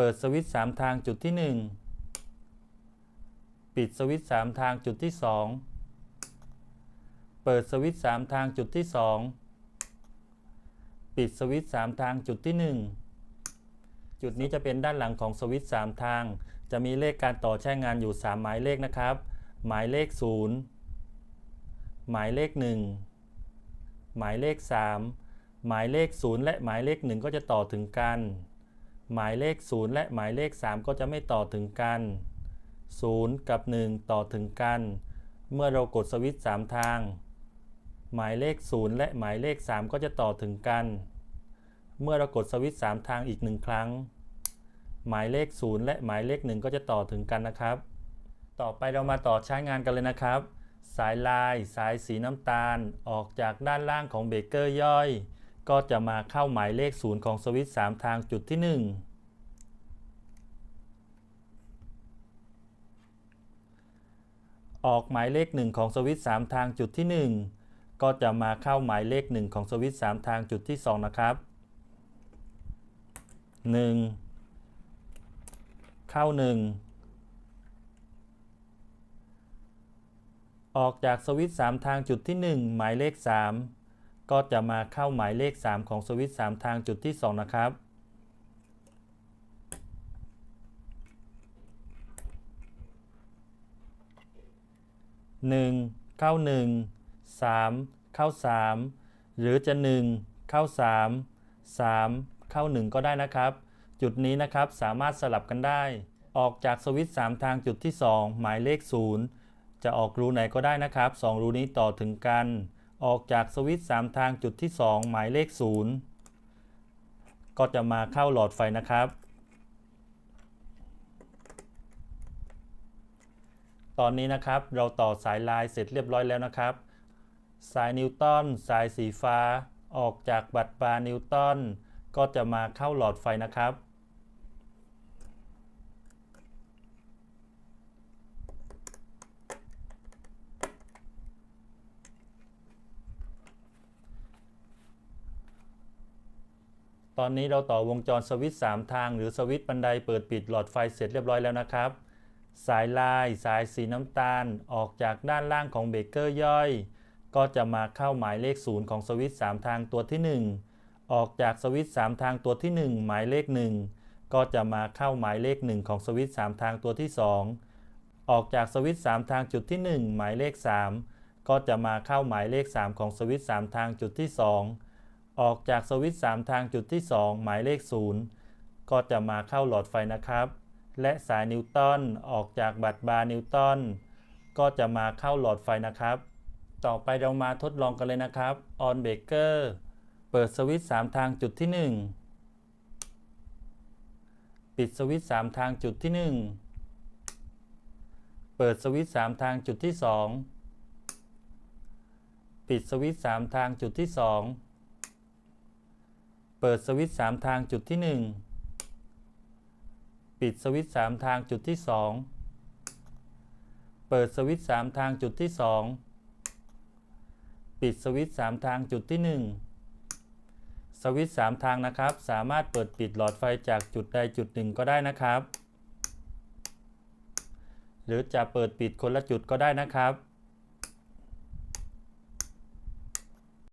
ปิดสวิตช์สามทางจุดที่หนึ่งปิดสวิตช์สามทางจุดที่สองเปิดสวิตช์สามทางจุดที่สองปิดสวิตช์สามทางจุดที่หนึ่งจุดนี้จะเป็นด้านหลังของสวิตช์สามทาง จะมีเลขการต่อใช้งานอยู่ 3 หมายเลขนะครับ หมายเลข 0 หมายเลข 1 หมายเลข 3 หมายเลข 0 และหมายเลข 1 ก็จะต่อถึงกัน หมายเลข 0 และหมายเลข 3 ก็จะไม่ต่อถึงกัน 0 กับ 1 ต่อถึงกัน เมื่อเรากดสวิตช์3ทาง หมายเลข 0 และหมายเลข 3 ก็จะต่อถึงกัน เมื่อเรากดสวิตช์3ทางอีกหนึ่งครั้ง หมายเลข 0 และหมายเลข 1 ก็จะต่อถึงกันนะครับ ต่อไปเรามาต่อใช้งานกันเลยนะครับ สายลาย สายสีน้ำตาลออกจากด้านล่างของเบเกอร์ย่อย ก็จะมาเข้าหมายเลข 0 ของสวิตช์3ทางจุดที่ 1 ออกหมายเลข 1 ของสวิตช์3ทางจุดที่ 1 ก็จะมาเข้าหมายเลข 1 ของสวิตช์3ทางจุดที่ 2 นะครับ 1 เข้า 1ออกจากสวิตช์3ทางจุดที่ 1 หมายเลข 3 ก็จะมาเข้าหมายเลข 3 ของสวิตช์3ทางจุดที่ 2 นะครับ 1 เข้า 1 3 เข้า 3 หรือจะ 1 เข้า 3 3 เข้า 1 ก็ได้นะครับ จุดนี้นะครับสามารถสลับกันได้ ออกจากสวิตช์3ทางจุดที่ 2 หมายเลข 0 จะออกรูไหนก็ได้นะครับ 2 รูนี้ต่อถึงกัน ออกจากสวิตช์3ทางจุดที่ 2 หมายเลข 0 ก็จะมาเข้าหลอดไฟนะครับ ตอนนี้นะครับเราต่อสายลายเสร็จเรียบร้อยแล้วนะครับ สายนิวตันสายสีฟ้า ออกจากบัตรบานิวตันก็จะมาเข้าหลอดไฟนะครับ ตอนนี้เราต่อวงจรสวิตช์3ทาง หรือสวิตช์บันไดเปิดปิดหลอดไฟเสร็จเรียบร้อยแล้วนะครับ สายลาย สายสีน้ำตาลออกจากด้านล่างของเบรกเกอร์ย่อย ก็จะมาเข้าหมายเลข 0 ของสวิตช์3ทางตัวที่ 1 ออกจากสวิตช์3ทางตัวที่ 1 หมายเลข 1 ก็จะมาเข้าหมายเลข 1 ของสวิตช์3ทางตัวที่ 2 ออกจากสวิตช์3ทางจุดที่ 1 หมายเลข 3 ก็จะมาเข้าหมายเลข 3 ของสวิตช์3ทางจุดที่ 2 ออกจากสวิตช์3ทางจุดที่ 2 หมายเลข 0 ก็จะมาเข้าหลอดไฟนะครับ และสายนิวตันออกจากบัตรบาร์นิวตันก็จะมาเข้าหลอดไฟนะครับ ต่อไปเรามาทดลองกันเลยนะครับ on breaker เปิดสวิตช์3ทางจุดที่ 1 ปิดสวิตช์3ทางจุดที่ 1 เปิดสวิตช์3ทางจุดที่ 2 ปิดสวิตช์3ทางจุดที่ 2 เปิดสวิตช์3ทางจุดที่ 1 ปิดสวิตช์3ทางจุดที่ 2 เปิดสวิตช์3ทางจุดที่ 2 ปิดสวิตช์3ทางจุดที่ 1 สวิตช์3ทางนะครับ สามารถเปิดปิดหลอดไฟจากจุดใดจุดหนึ่งก็ได้นะครับ หรือจะเปิดปิดคนละจุดก็ได้นะครับ